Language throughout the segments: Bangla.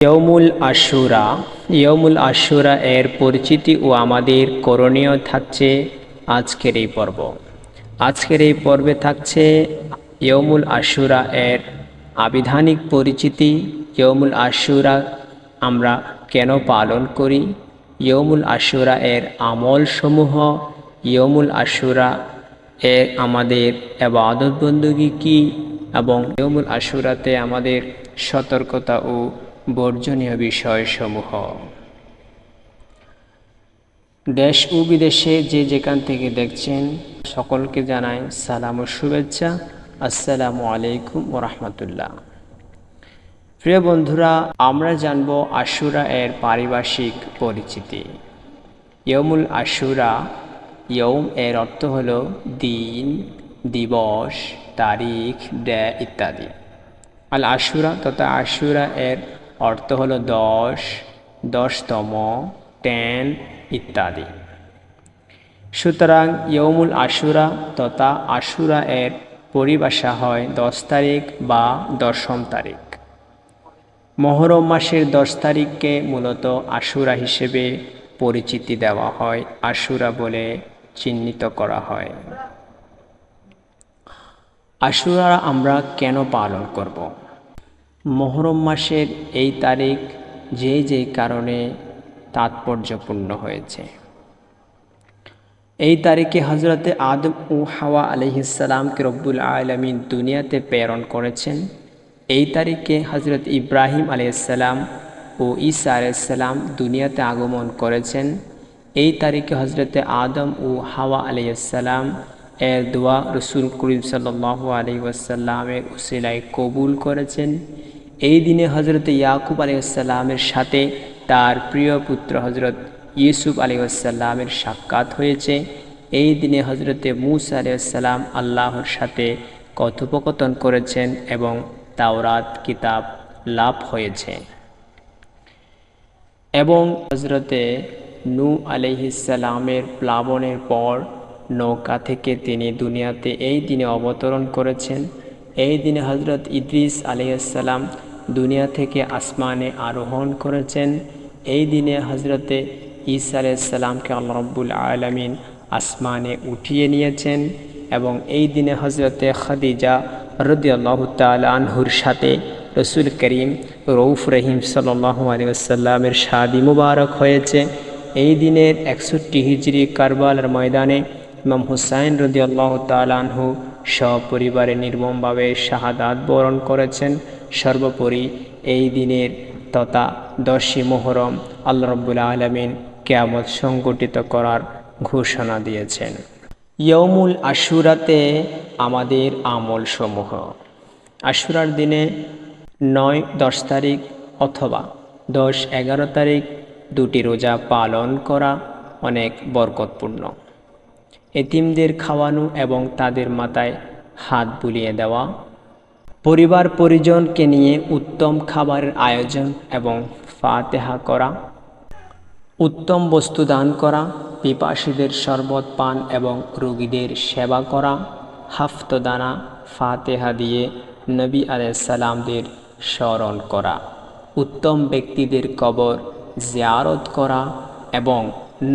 ইয়মুল আশুরা ইয়মুল আশুরা এর পরিচিতি ও আমাদের করণীয় থাকছে আজকের এই পর্ব। আজকের এই পর্বে থাকছে ইয়মুল আশুরা এর আবিধানিক পরিচিতি ইয়মুল আশুরা আমরা কেন পালন করি ইয়মুল আশুরা এর আমলসমূহ ইয়মুল আশুরা এর আমাদের এবাদত বন্দুকি কী এবং ইয়মুল আশুরাতে আমাদের সতর্কতা ও বর্জনীয় বিষয়সমূহ। দেশ ও বিদেশে যে যেখান থেকে দেখছেন, সকলকে জানাই সালাম ও শুভেচ্ছা। আসসালামু আলাইকুম রহমতুল্লাহ। প্রিয় বন্ধুরা, আমরা জানব আশুরা এর পারিভাষিক পরিচিতি। ইয়মুল আশুরা ইয়ম এর অর্থ হল দিন, দিবস, তারিখ, ডে ইত্যাদি। আল আশুরা তথা আশুরা এর অর্থ হলো দশ, দশতম টেন ইত্যাদি। সুতরাং ইয়মুল আশুরা তথা আশুরা এর পরিভাষা হয় দশ তারিখ বা দশম তারিখ। মহরম মাসের দশ তারিখকে মূলত আশুরা হিসেবে পরিচিতি দেওয়া হয়, আশুরা বলে চিহ্নিত করা হয়। আশুরা আমরা কেন পালন করব? মহরম মাসের এই তারিখ যে যে কারণে তাৎপর্যপূর্ণ হয়েছে। এই তারিখে হজরতে আদম ও হাওয়া আলহিসাল্লামকে রব্বুল আলমিন দুনিয়াতে প্রেরণ করেছেন। এই তারিখে হজরত ইব্রাহিম আলাইসাল্লাম ও ঈসা আলাইসাল্লাম দুনিয়াতে আগমন করেছেন। এই তারিখে হজরতে আদম ও হাওয়া আলাইসাল্লাম এর দোয়া রসুল করিম সাল্লাহ আলী ওয়াসাল্লামের উসিলায় কবুল করেছেন। এই দিনে হজরত ইয়াকুব আলাইসাল্লামের সাথে তার প্রিয় পুত্র হজরত ইউসুফ আলাইসাল্লামের সাক্ষাৎ হয়েছে। এই দিনে হজরতে মুসা আলাইসাল্লাম আল্লাহর সাথে কথোপকথন করেছেন এবং তাওরাত কিতাব লাভ হয়েছে। এবং হজরতে নু আলহিসাল্লামের প্লাবনের পর নৌকা থেকে তিনি দুনিয়াতে এই দিনে অবতরণ করেছেন। এই দিনে হজরত ইদ্রিস আলাইসাল্লাম দুনিয়া থেকে আসমানে আরোহণ করেছেন। এই দিনে হজরতে ঈসা আলাইসাল্লামকে আল্লাহ রব্বুল আলমিন আসমানে উঠিয়ে নিয়েছেন এবং এই দিনে হজরতে খাদিজা রদি আল্লাহ আনহুর সাথে রসুল করিম রৌফ রহিম সাল্লাহ আলিয়াসাল্লামের শাদি মুবারক হয়েছে। এই দিনের একষট্টি হিজড়ি কারবালার ময়দানে ইমাম হুসাইন রদি আল্লাহ তালানহু সপরিবারে নির্মমভাবে শাহাদাত বরণ করেছেন। সর্বোপরি এই দিনের তথা দশই মোহরম আল্লাহ রব্বুল আলমিন কেয়ামত সংগঠিত করার ঘোষণা দিয়েছেন। ইয়মুল আশুরাতে আমাদের আমল সমূহ আশুরার দিনে নয়, দশ তারিখ অথবা দশ, এগারো তারিখ দুটি রোজা পালন করা অনেক বরকতপূর্ণ। এতিমদের খাওয়ানো এবং তাদের মাথায় হাত বুলিয়ে দেওয়া পরিবার পরিজনকে নিয়ে উত্তম খাবারের আয়োজন এবং ফাতেহা করা, উত্তম বস্তু দান করা, পিপাসীদের শরবত পান এবং রোগীদের সেবা করা হাফতদানা ফাতেহা দিয়ে নবী আলাইসাল্লামদের স্মরণ করা, উত্তম ব্যক্তিদের কবর জিয়ারত করা এবং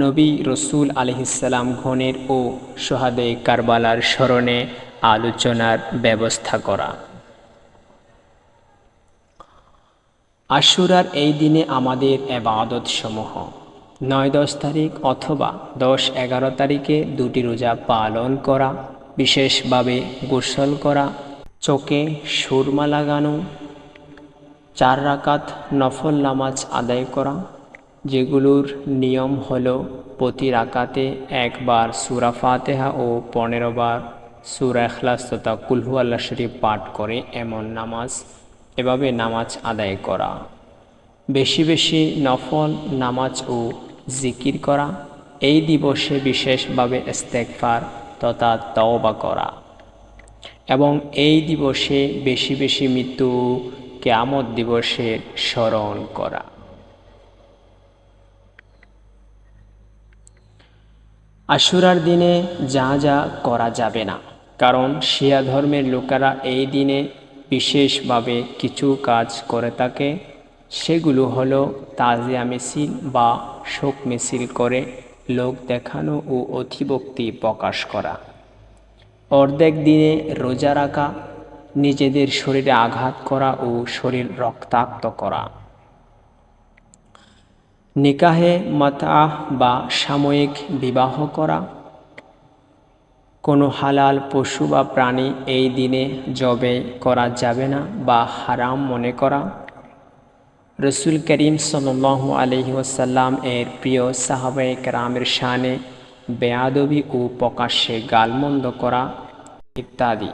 নবী রসুল আলহিসাল্লাম ঘনের ও সোহাদে কারবালার স্মরণে আলোচনার ব্যবস্থা করা। আশুরার এই দিনে আমাদের এবাদত সমূহ নয় দশ তারিখ অথবা দশ এগারো তারিখে দুটি রোজা পালন করা, বিশেষভাবে গোসল করা, চোখে সুরমা লাগানো, চার রাকাত নফল নামাজ আদায় করা, যেগুলোর নিয়ম হলো প্রতি রাকাতে একবার সুরা ফাতেহা ও পনেরো বার সুরা এখলাস তথা কুলহু আল্লাহ শরীফ পাঠ করে এমন নামাজ এভাবে নামাজ আদায় করা। বেশি বেশি নফল নামাজ ও জিকির করা। এই দিবসে বিশেষভাবে ইস্তেকফার তথা তওবা করা। এবং এই দিবসে বেশি বেশি মৃত্যু কেয়ামত দিবসের স্মরণ করা। আশুরার দিনে যা যা করা যাবে না। কারণ শিয়া ধর্মের লোকেরা এই দিনে বিশেষভাবে কিছু কাজ করে থাকে। সেগুলো হলো তাজিয়া মিছিল বা শোক মিছিল করে লোক দেখানো ও অধিভক্তি প্রকাশ করা। অর্ধেক দিনে রোজা রাখা, নিজেদের শরীরে আঘাত করা ও শরীর রক্তাক্ত করা। নিকাহে মাতা বা সাময়িক বিবাহ করা কোনো হালাল পশু বা প্রাণী এই দিনে জবে করা যাবে না বা হারাম মনে করা। রসুল করিম সাল আলহি ওসাল্লাম এর প্রিয় সাহাবাই রামের শানে বেয়াদবি ও প্রকাশ্যে গালমন্দ করা ইত্যাদি।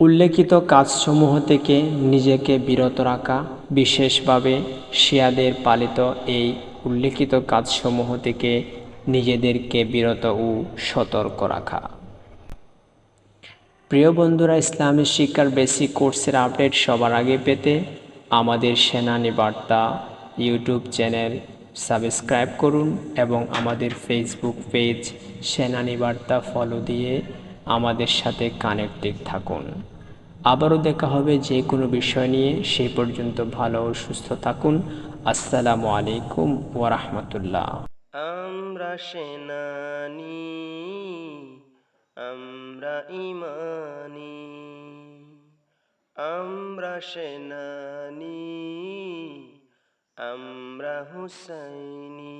উল্লেখিত কাজসমূহ থেকে নিজেকে বিরত রাখা, বিশেষভাবে শিয়াদের পালিত এই উল্লেখিত কাজসমূহ থেকে নিজেদেরকে বিরত ও সতর্ক রাখা। প্রিয় বন্ধুরা ইসলামী শিক্ষার বেসিক কোর্সের আপডেট সবার আগে পেতে আমাদের সেনানি বার্তা ইউটিউব চ্যানেল সাবস্ক্রাইব করুন এবং আমাদের ফেসবুক পেজ সেনানি বার্তা ফলো দিয়ে আমাদের সাথে কানেক্টেড থাকুন। আবারও দেখা হবে যে কোনো বিষয় নিয়ে। সেই পর্যন্ত ভালো ও সুস্থ থাকুন। আসসালামু আলাইকুম ওরহমতুল্লাহ আমরা সেনানি আমরা ইমানি আমরা সেনানি আমরা হুসাইনি।